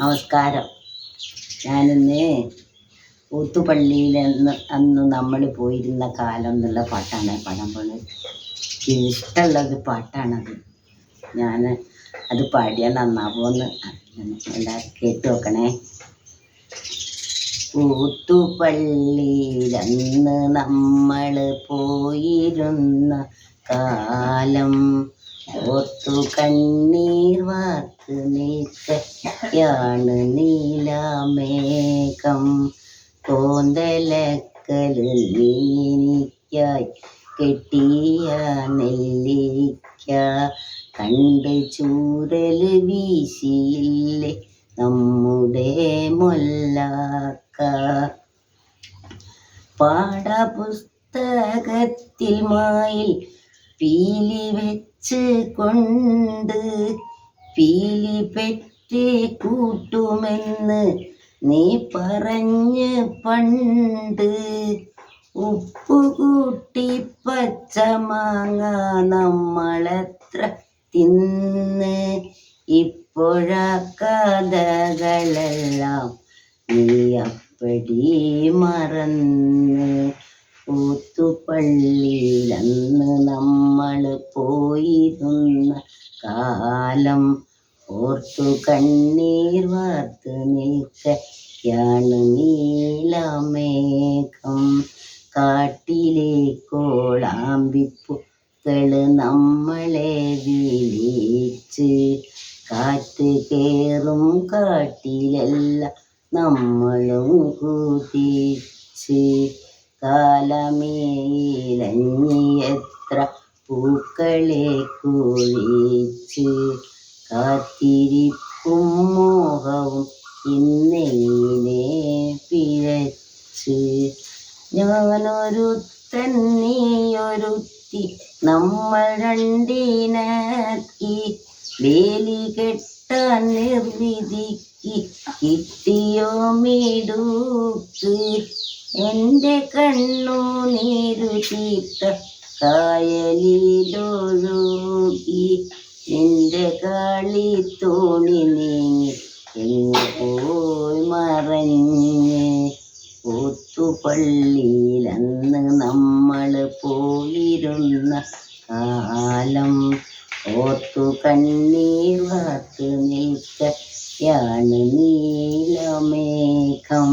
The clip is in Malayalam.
നമസ്കാരം. ഞാനിന്ന് ഊത്തുപള്ളിയിൽ അന്ന് അന്ന് നമ്മൾ പോയിരുന്ന കാലം എന്നുള്ള പാട്ടാണ് പാടാൻ പോലെ ഇഷ്ടമുള്ളത് പാട്ടാണത്. ഞാൻ അത് പാടിയാൽ നന്നാവുമെന്ന് എല്ലാവരും കേട്ട് നോക്കണേ. ഊത്തുപള്ളിയിലന്ന് നമ്മൾ പോയിരുന്ന കാലം ഓർത്തു കണ്ണീർ വാർത്ത് നീക്കയാണ് നീലാമേഘം. കോന്തലക്കലിൽ നീനിക്കായി കെട്ടിയ നെല്ലിക്ക കണ്ട് ചൂരൽ വീശിയില്ലേ നമ്മുടെ മൊല്ലാക്ക. പാഠപുസ്തകത്തിൽ മായിൽ പീലി വെച്ച് കൊണ്ട് പീലി പെറ്റി കൂട്ടുമെന്ന് നീ പറഞ്ഞ് പണ്ട്. ഉപ്പു കൂട്ടി പച്ചമാങ്ങ നമ്മളെത്ര തിന്ന്. ഇപ്പോഴാ നീ അപ്പടി മറന്ന്. ഊത്തുപള്ളിയിൽ അന്ന് നമ്മൾ പോയിരുന്ന കാലം ഓർത്തു കണ്ണീർ വാർത്ത് നിൽക്കയാണ് നീലമേഘം. കാട്ടിലെ കോളാമ്പിപ്പൂക്കൾ നമ്മളെ വിളിച്ച് കാറ്റ് കേറും കാട്ടിലെല്ലാം നമ്മളും കുതിച്ച് കാലമേലഞ്ഞി എത്ര പൂക്കളെ കുഴിച്ച് കാത്തിരിക്കും മോഹവും ഇന്നെങ്ങനെ പിഴച്ച്. ഞാനൊരു തന്നെയൊരുത്തി നമ്മൾ രണ്ടിനാക്കി വേലി കെട്ടാൻ നിർവിധിക്ക് കിട്ടിയോ മിടുക്ക്. എന്റെ കണ്ണു നീരു തീർത്ത കായലിലൊഴുകി. നിന്റെ കളി തോണി നീങ്ങി എന്നെ പോയി മറഞ്ഞ്. കൂത്തുപള്ളിയിലന്ന് നമ്മൾ പോയിരുന്ന കാലം ഓത്തു കണ്ണീർ വാത്തു നിൽക്കയാണ് നീലമേഘം.